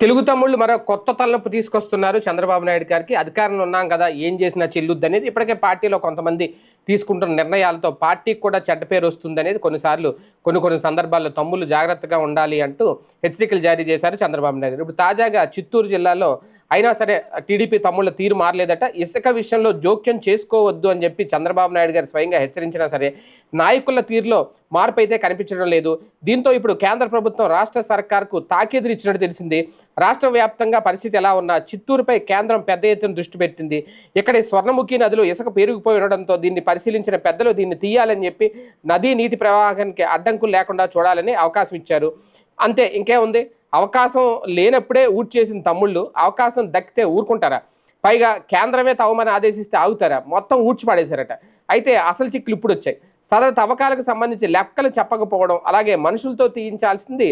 తెలుగు తమ్ముళ్ళు మరో కొత్త తలనొప్పి తీసుకొస్తున్నారు చంద్రబాబు నాయుడు గారికి. అధికారంలో ఉన్నాం కదా ఏం చేసినా చెల్లుద్ది అనేది ఇప్పటికే పార్టీలో కొంతమంది తీసుకుంటున్న నిర్ణయాలతో పార్టీకి కూడా చెడ్డ పేరు వస్తుంది అనేది కొన్నిసార్లు కొన్ని కొన్ని సందర్భాల్లో తమ్ముళ్ళు జాగ్రత్తగా ఉండాలి అంటూ హెచ్చరికలు జారీ చేశారు చంద్రబాబు నాయుడు ఇప్పుడు తాజాగా చిత్తూరు జిల్లాలో అయినా సరే టీడీపీ తమ్ముళ్ళ తీరు మారలేదట. ఇసుక విషయంలో జోక్యం చేసుకోవద్దు అని చెప్పి చంద్రబాబు నాయుడు గారు స్వయంగా హెచ్చరించినా సరే నాయకుల తీరులో మార్పు అయితే కనిపించడం లేదు. దీంతో ఇప్పుడు కేంద్ర ప్రభుత్వం రాష్ట్ర సర్కార్కు తాకీదులు ఇచ్చినట్టు తెలిసింది. రాష్ట్ర వ్యాప్తంగా పరిస్థితి ఎలా ఉన్నా చిత్తూరుపై కేంద్రం పెద్ద ఎత్తున దృష్టి పెట్టింది. ఇక్కడ స్వర్ణముఖి నదిలో ఇసుక పెరిగిపోయి ఉండడంతో దీన్ని పరిశీలించిన పెద్దలు దీన్ని తీయాలని చెప్పి నదీ నీటి ప్రవాహానికి అడ్డంకులు లేకుండా చూడాలని అవకాశం ఇచ్చారు. అంతే ఇంకేముంది అవకాశం లేనప్పుడే ఊట్ చేసిన తమ్ముళ్ళు అవకాశం దక్కితే ఊరుకుంటారా? పైగా కేంద్రమే తవ్వమని ఆదేశిస్తే ఆగుతారా? మొత్తం ఊడ్చి పడేశారట. అయితే అసలు చిక్కులు ఇప్పుడు వచ్చాయి. సదరు తవ్వకాలకు సంబంధించి లెక్కలు చెప్పకపోవడం అలాగే మనుషులతో తీయించాల్సింది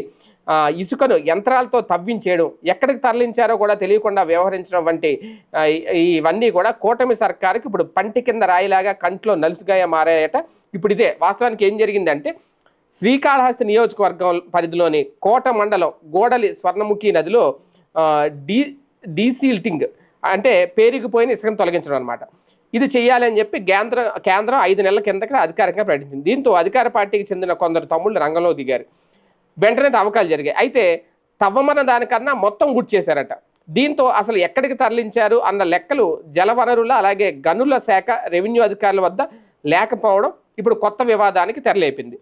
ఇసుకను యంత్రాలతో తవ్వించేయడం ఎక్కడికి తరలించారో కూడా తెలియకుండా వ్యవహరించడం వంటి ఇవన్నీ కూడా కూటమి సర్కారుకి ఇప్పుడు పంటి కింద రాయిలాగా కంట్లో నలుసుగాయ మారాయట. ఇప్పుడు ఇదే వాస్తవానికి ఏం జరిగిందంటే శ్రీకాళహస్తి నియోజకవర్గం పరిధిలోని కోట మండలం గోడలి స్వర్ణముఖి నదిలో డీ డీసీల్టింగ్ అంటే పేరుకుపోయిన ఇసుకను తొలగించడం అనమాట ఇది చేయాలని చెప్పి కేంద్ర కేంద్రం ఐదు నెలల కిందకి అధికారికంగా ప్రకటించింది. దీంతో అధికార పార్టీకి చెందిన కొందరు తమ్ముళ్ళు రంగంలో దిగారు. వెంటనే తవ్వకాలు జరిగాయి. అయితే తవ్వమన్న దానికన్నా మొత్తం గుర్చేశారట దీంతో అసలు ఎక్కడికి తరలించారు అన్న లెక్కలు జలవనరుల అలాగే గనుల శాఖ రెవెన్యూ అధికారుల వద్ద లేకపోవడం ఇప్పుడు కొత్త వివాదానికి తెరలేపింది.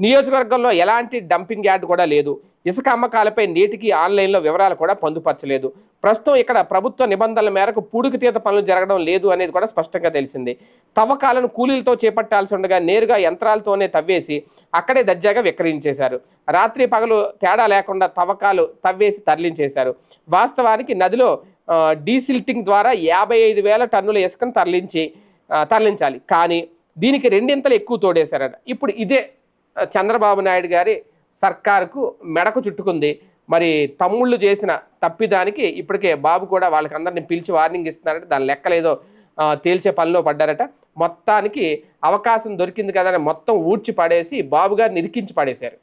నియోజకవర్గంలో ఎలాంటి డంపింగ్ యార్డ్ కూడా లేదు. ఇసుక అమ్మకాలపై నేటికి ఆన్లైన్లో వివరాలు కూడా పొందుపరచలేదు. ప్రస్తుతం ఇక్కడ ప్రభుత్వ నిబంధనల మేరకు పూడికి తీత పనులు జరగడం లేదు అనేది కూడా స్పష్టంగా తెలిసింది. తవ్వకాలను కూలీలతో చేపట్టాల్సి ఉండగా నేరుగా యంత్రాలతోనే తవ్వేసి అక్కడే దర్జాగా విక్రయించేశారు. రాత్రి పగలు తేడా లేకుండా తవ్వకాలు తవ్వేసి తరలించేశారు. వాస్తవానికి నదిలో డీసిల్టింగ్ ద్వారా యాభై ఐదు వేల టన్నుల ఇసుకను తరలించి తరలించాలి. కానీ దీనికి రెండింతలు ఎక్కువ తోడేశారట. ఇప్పుడు ఇదే చంద్రబాబు నాయుడు గారి సర్కారుకు మెడకు చుట్టుకుంది. మరి తమ్ముళ్ళు చేసిన తప్పిదానికి ఇప్పటికే బాబు కూడా వాళ్ళకందరిని పిలిచి వార్నింగ్ ఇస్తున్నారట. దాని లెక్కలేదో తేల్చే పనిలో పడ్డారట. మొత్తానికి అవకాశం దొరికింది కదా అని మొత్తం ఊడ్చి పడేసి బాబు గారిని ఇరికించి పడేశారు.